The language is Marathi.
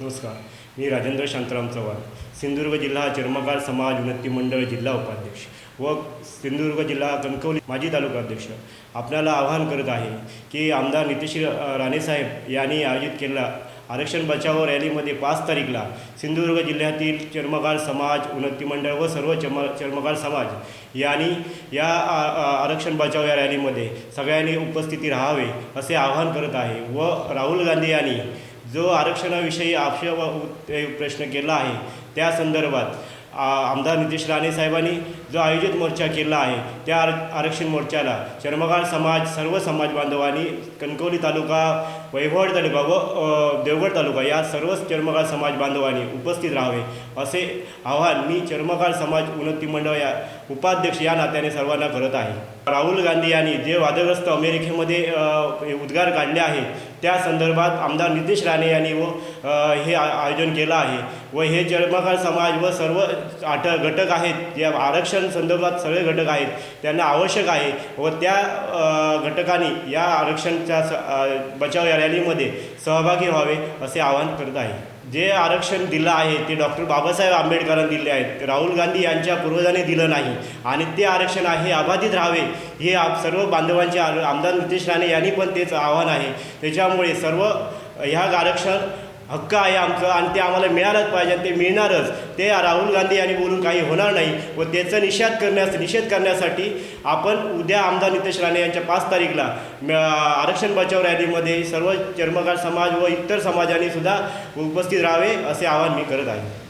नमस्कार मी राजेंद्र शांताराम चव्हाण सिंधुदुर्ग जिल्हा चर्मकार समाज उन्नती मंडळ जिल्हा उपाध्यक्ष व सिंधुदुर्ग जिल्हा कणकवली माजी तालुका अध्यक्ष. आपल्याला आवाहन करत आहे की आमदार नितीश राणेसाहेब यांनी आयोजित केलेला आरक्षण बचाव रॅलीमध्ये पाच तारीखला सिंधुदुर्ग जिल्ह्यातील चर्मकार समाज उन्नती मंडळ व सर्व चर्म चर्मकार समाज यांनी या आरक्षण बचाव या रॅलीमध्ये सगळ्यांनी उपस्थिती राहावे असे आवाहन करत आहे व राहुल गांधी यांनी जो आरक्षणाविषयी आक्षेप प्रश्न केला आहे त्या संदर्भात आमदार नितेश राणे साहेबांनी जो आयोजित मोर्चा केला आहे त्या आर आरक्षण मोर्चाला चर्मकार समाज सर्व समाज बांधवांनी कणकवली तालुका वैभवड तालुका व देवगड तालुका या सर्वच चर्मकार समाज बांधवांनी उपस्थित राहावे असे आवाहन मी चर्मकार समाज उन्नती मंडळ या उपाध्यक्ष या नात्याने सर्वांना करत आहे. राहुल गांधी यांनी जे वादग्रस्त अमेरिकेमध्ये हे उद्गार काढले आहे त्या संदर्भात आमदार नितेश राणे यांनी व हे आयोजन केलं आहे व हे चर्मकार समाज व सर्व आठ घटक आहेत जे आरक्षण संदर्भात सगळे घटक आहेत त्यांना आवश्यक आहे व त्या घटकाने घटकांनी या आरक्षणच्या स- बचाव या रॅलीमध्ये सहभागी व्हावे असे आवाहन करत आहे. जे आरक्षण दिलं आहे ते डॉक्टर बाबासाहेब आंबेडकरांनी दिले आहेत. राहुल गांधी यांच्या पूर्वजांनी दिलं नाही आणि ते आरक्षण आहे अबाधित राहावे हे आप सर्व बांधवांचे आमदार नितेश राणे यांनी पण तेच आव्हान आहे. त्याच्यामुळे सर्व ह्या आरक्षण हक्क आहे आमचं आणि ते आम्हाला मिळालंच पाहिजे आणि ते मिळणारच. ते राहुल गांधी यांनी बोलून काही होणार नाही व त्याचा निषेध करण्यास निषेध करण्यासाठी आपण उद्या आमदार नितेश राणे यांच्या पाच तारीखला आरक्षण बचाव रॅलीमध्ये सर्व चर्मकार समाज व इतर समाजांनी सुद्धा उपस्थित राहावे असे आवाहन मी करत आहे.